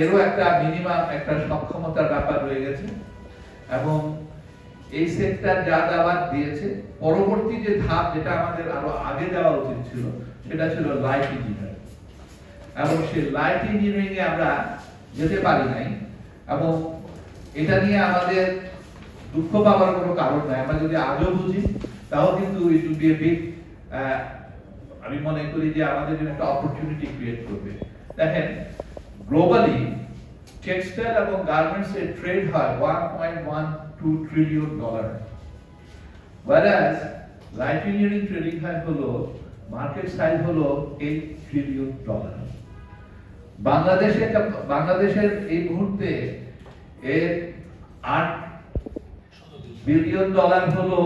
এরও একটা মিনিমাম একটা সক্ষমতার ব্যাপার রয়ে গেছে। এবং এই সেক্টর যা দেওয়ার দিয়েছে, পরবর্তী যে ধাপ যেটা আমাদের আরও আগে দেওয়া উচিত ছিল, সেটা ছিল লাইট ইঞ্জিনিয়ারিং এবং সেই লাইট ইঞ্জিনিয়ারিং এ আমরা যেতে পারি নাই। এবং এটা নিয়ে আমাদের দুঃখ পাওয়ার কোনো কারণ নাই। আমরা যদি আজও বুঝি, তাও কিন্তু it will be a big আমি মনে করি যে আমাদের জন্য একটা অপরচুনিটি ক্রিয়েট করবে। দেখেন গ্লোবালি টেক্সটাইল এবং গার্মেন্টস এর ট্রেড হয় 1.12 trillion dollar whereas light engineering trading হয় হলো মার্কেট সাইজ হলো 8 ট্রিলিয়ন ডলার বাংলাদেশে বাংলাদেশের এই মুহূর্তে এর আট বিলিয়ন ডলার হলো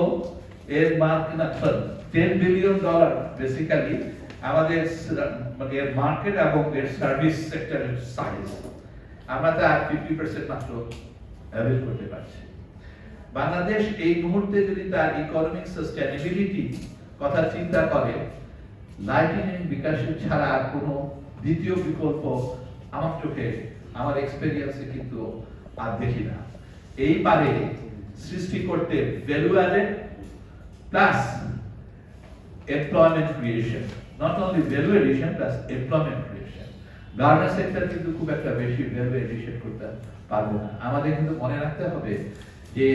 এর market ten billion dollar basically আমাদের মানে এর মার্কেট এবং এর সার্ভিস সেক্টরের সাইজ আমরা তার ফিফটি পার্সেন্ট মাত্র অ্যাভেল করতে পারছি। বাংলাদেশ এই মুহূর্তে যদি তার ইকোনমিক সাস্টেনেবিলিটি কথা চিন্তা করে লাইটিং বিকাশের ছাড়া আর কোনো দ্বিতীয় বিকল্প আমার চোখে, আমার এক্সপেরিয়েন্সে কিন্তু আর দেখি না। এই পারে সৃষ্টি করতে value added plus employment creation not only value addition plus employment creation garment sector কিন্তু খুব একটা বেশি ভ্যালু এডিশন করতে পারব না। আমাদের কিন্তু মনে রাখতে হবে যে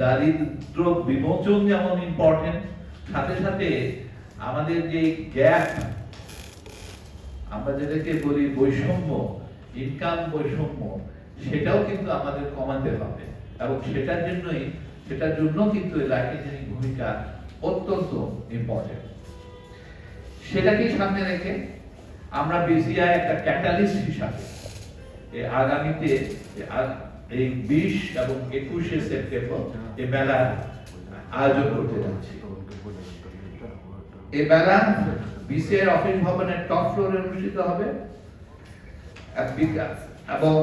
দারিদ্র বিমোচন যেমন ইম্পর্টেন্ট সাথে সাথে আমাদের যে গ্যাপ আমরা যেটাকে বলি বৈষম্য ইনকাম বৈষম্য, সেটাও কিন্তু আমাদের কমাতে হবে। এবং সেটার জন্যই সেটার জন্য কিন্তু লাইফ ইঞ্জিনিয়ারিং ভূমিকা অত্যন্ত ইম্পর্টেন্ট সেটাকে সামনে রেখে আমরা বিসিআই একটা ক্যাটালিস্ট হিসাবে এই আগামীতে এই বিশ এবং একুশে সেপ্টেম্বর এই মেলা আয়োজন করতে যাচ্ছি। এই মেলা বিসিআই অফিস ভবনের টপ ফ্লোরে অনুষ্ঠিত হবে। এবং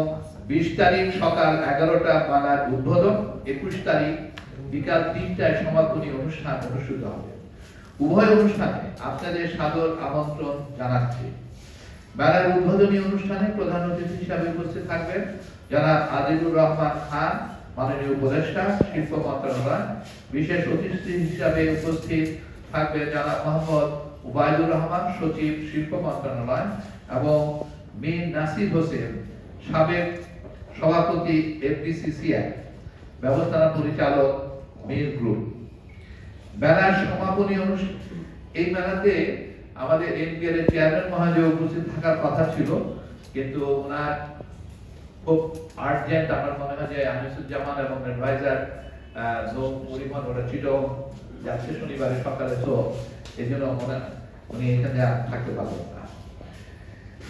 বিশ তারিখ সকাল এগারোটা মেলার উদ্বোধন, একুশ তারিখ বিকাল তিনটায় সমাপনী অনুষ্ঠান অনুষ্ঠিত হবে। উভয় অনুষ্ঠানে আপনাদের সাদর আমন্ত্রণ জানাচ্ছি। মেলার উদ্বোধনী অনুষ্ঠানে প্রধান অতিথি হিসাবে উপস্থিত থাকবেন যারা আজিজুর রহমান খান, মাননীয় উপদেষ্টা, শিল্প মন্ত্রণালয়, বিশেষ অতিথি হিসাবে উপস্থিত থাকবেন যারা মোহাম্মদ উবায়দুর রহমান, সচিব শিল্প মন্ত্রণালয় এবং মীর নাসির হোসেন, সাবেক সভাপতি এফবিসিসিআই ব্যবস্থাপনা পরিচালক মীর গ্রুপ মেলার সমাপনী অনুষ্ঠান, এই মেলাতে আমাদের এনপিআর এর চেয়ারম্যান মহাজয় উপস্থিত থাকার কথা ছিল, কিন্তু ওনার খুব আর্জেন্ট আমার মনে হয় যে আনিসুজ্জামান এবং অ্যাডভাইজার নো পরিমাণ ওরা চিটং যাচ্ছে শনিবারে সকালে, তো এই জন্য মনে উনি এখানে থাকতে পারবেন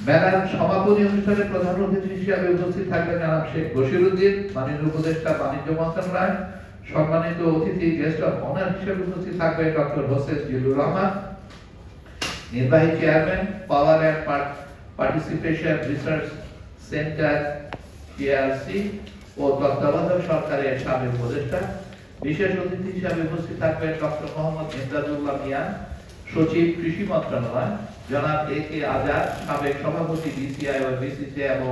মেলার সমাপনী অনুষ্ঠানে প্রধান অতিথি হিসেবে উপস্থিত থাকবেন জনাব শেখ বশিরুদ্দিন, মাননীয় উপদেষ্টা বাণিজ্য মন্ত্রণালয় সম্মানিত অতিথি গেস্ট অফ অনার হিসেবে উপস্থিত থাকবেন ডক্টর হোসেন জিলুর রহমান, নির্বাহী chairman power and participation research centre TRC ও তত্ত্বাবধায়ক সরকারের সাবেক উপদেষ্টা। বিশেষ অতিথি হিসাবে উপস্থিত থাকবেন ডক্টর মোহাম্মদ ইমদাদুল্লাহ মিয়ান, সচিব কৃষি মন্ত্রণালয়। জনাব এ কে আজাদ, সাবেক সভাপতি বিসিআই ও বিসিসিআই এবং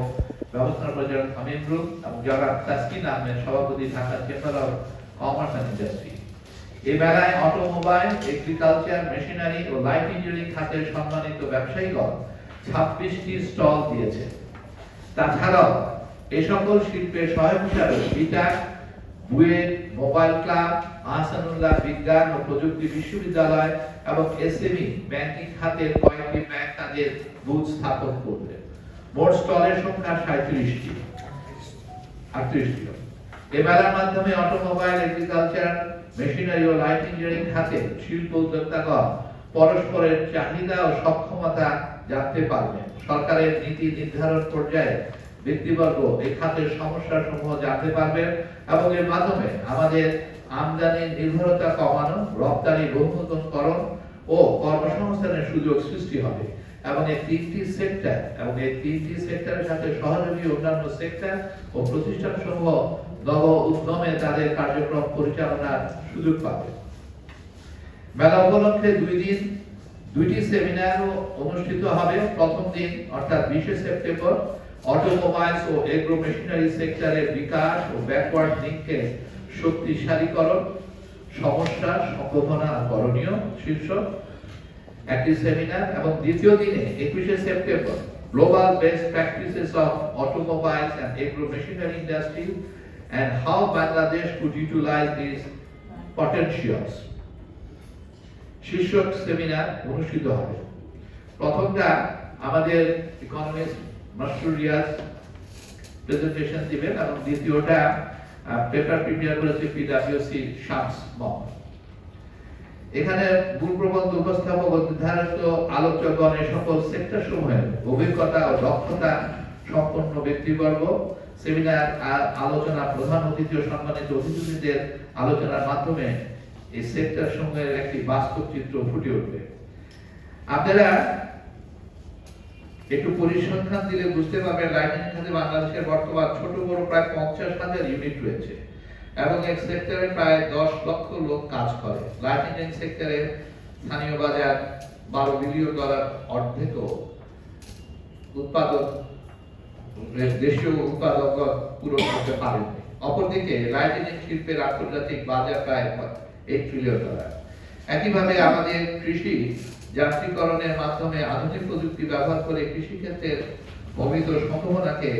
ব্যবস্থাপনা পরিচালক আমিন গ্রুপ এবং জনাব তাসকিন আহমেদ, সভাপতি, Dhaka chamber of commerce and industry এই মেলায় অটোমোবাইল এগ্রিকালচার মেশিনারি ও লাইট ইঞ্জিনিয়ারিং খাতের সম্মানিত ব্যবসায়ীগণ ছাব্বিশটি স্টল দিয়েছে তাছাড়াও এই সকল শিল্পের সহায়ক বিটাক বুয়েট মোবাইল ক্লাব, আহসানুল্লাহ বিজ্ঞান ও প্রযুক্তি বিশ্ববিদ্যালয় এবং এসএমই ব্যাংকিং খাতের কয়েকটি ব্যাংক তাদের বুথ স্থাপন করবে। মোট স্টলের সংখ্যা সাঁত্রিশটি আটত্রিশটি। এ মেলার মাধ্যমে অটোমোবাইল, এগ্রিকালচার, মেশিনারি ও লাইট ইঞ্জিনিয়ারিং খাতে শিল্প উদ্যোক্তাগণ পরস্পরের চাহিদা ও সক্ষমতা জানতে পারবেন। সরকারের নীতি নির্ধারণ পর্যায়ে ব্যক্তিবর্গ এই খাতের সমস্যা সমূহ জানতে পারবেন এবং এর মাধ্যমে আমাদের আমদানি নির্ভরতা কমানো, রপ্তানি বহুমুখীকরণ ও কর্মসংস্থানের সুযোগ সৃষ্টি হবে এবং এই তিনটি সেক্টর এবং এই তিনটি সেক্টরের সাথে সহযোগী অন্যান্য সেক্টর ও প্রতিষ্ঠান সমূহ নব উদ্যমে তাদের কার্যক্রম পরিচালনার সুযোগ পাবে। মেলা উপলক্ষে দুই দিন, দুইটি সেমিনারও অনুষ্ঠিত হবে। প্রথম দিন, অর্থাৎ বিশে সেপ্টেম্বর, অটোমোবাইলস ও এগ্রো মেশিনারি সেক্টরের বিকাশ ও ব্যাকওয়ার্ড লিঙ্ককে শক্তিশালীকরণ, সমস্যা সম্ভাবনা করণীয় শীর্ষক একটি সেমিনার এবং দ্বিতীয় দিনে একুশে September global best practices of automobiles and agro machinery industry and how Bangladesh could utilize these potentials? শীর্ষক সেমিনার অনুষ্ঠিত হবে। প্রথমটা আমাদের ইকোনমিস্ট মাসরুর রিয়াজ প্রেজেন্টেশন দিবেন এবং দ্বিতীয়টা পেপার প্রিপেয়ার করেছে পিডাব্লিউসি শামস মোহাম্মদ। এখানে মূল প্রবন্ধ উপস্থাপক নির্ধারিত আলোচকগণ সকল সেক্টর সমূহের অভিজ্ঞতা ও দক্ষতা সম্পন্ন ব্যক্তিবর্গ সেমিনার আলোচনা, প্রধান অতিথি ও সম্মানিত অতিথিদের আলোচনার মাধ্যমে এই সেক্টর সমূহের একটি বাস্তব চিত্র ফুটে উঠবে। আপনারা একটু পরিসংখ্যান দিলে বুঝতে পারবেন লাইটিং খাতে বাংলাদেশের বর্তমান ছোট, বড় প্রায় পঞ্চাশ হাজার ইউনিট রয়েছে এবং এক সেক্টরে প্রায় দশ লক্ষ লোক কাজ করে। লাইটিং সেক্টরে স্থানীয় বাজার বারো বিলিয়ন ডলার অর্ধেকও উৎপাদন দেশীয় উৎপাদক পূরণ করতে পারেনি অপরদিকে লাইটিং শিল্পের আন্তর্জাতিক বাজার প্রায় এইট ট্রিলিয়ন ডলার একইভাবে আমাদের কৃষি, যান্ত্রিকরণের মাধ্যমে আধুনিক প্রযুক্তি ব্যবহার করে কৃষিক্ষেত্রের অমিত সম্ভাবনাকে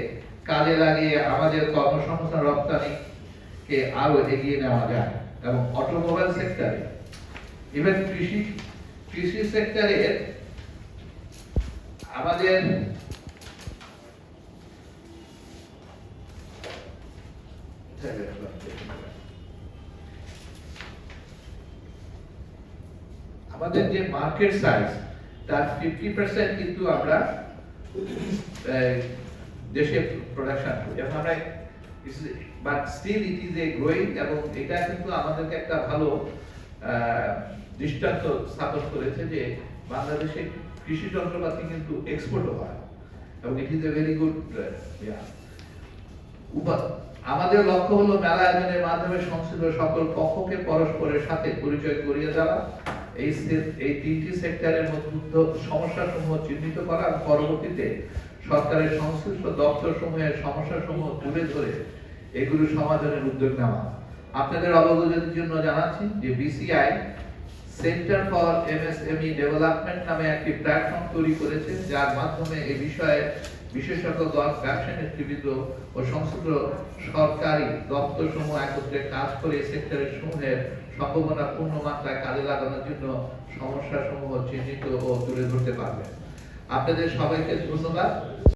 কাজে লাগিয়ে আমাদের কর্মসংস্থান রপ্তানিকে আরও এগিয়ে নেওয়া যায় এবং অটোমোবাইল সেক্টরে, ইভেন কৃষি কৃষি সেক্টরে আমাদের আমাদের যে মার্কেট সাইজ তার ফিফটি পার্সেন্ট কিন্তু আমরা দেশে প্রোডাকশন করি। এবং আমরা but still it is a growing এবং এটা কিন্তু আমাদেরকে একটা ভালো দৃষ্টান্ত স্থাপন করেছে যে বাংলাদেশে কৃষি যন্ত্রপাতি কিন্তু এক্সপোর্টও হয় এবং it is a very good উপা- আমাদের লক্ষ্য হলো মেলা আয়োজনের মাধ্যমে সংশ্লিষ্ট সকল পক্ষকে পরস্পরের সাথে পরিচয় করিয়ে দেওয়া। এই এই তিনটি সেক্টরের মধ্যে সমস্যা সমূহ চিহ্নিত করা পরবর্তীতে সরকারের সংশ্লিষ্ট দপ্তর সমূহের সমস্যা সমূহ তুলে ধরে এগুলো সমাধানের উদ্যোগ নেওয়া। আপনাদের অবগতির জন্য জানাচ্ছি যে BCI centre for MSME development নামে একটি প্ল্যাটফর্ম তৈরি করেছে, যার মাধ্যমে এই বিষয়ে বিশেষজ্ঞগণ ব্যবসা নেতৃবৃন্দ ও সংশ্লিষ্ট সরকারি দপ্তর সমূহ একত্রে কাজ করে সেক্টরের সমূহের সম্ভাবনা পূর্ণ মাত্রায় কাজে লাগানোর জন্য সমস্যা সমূহ চিহ্নিত ও তুলে ধরতে পারবে আপনাদের সবাইকে ধন্যবাদ।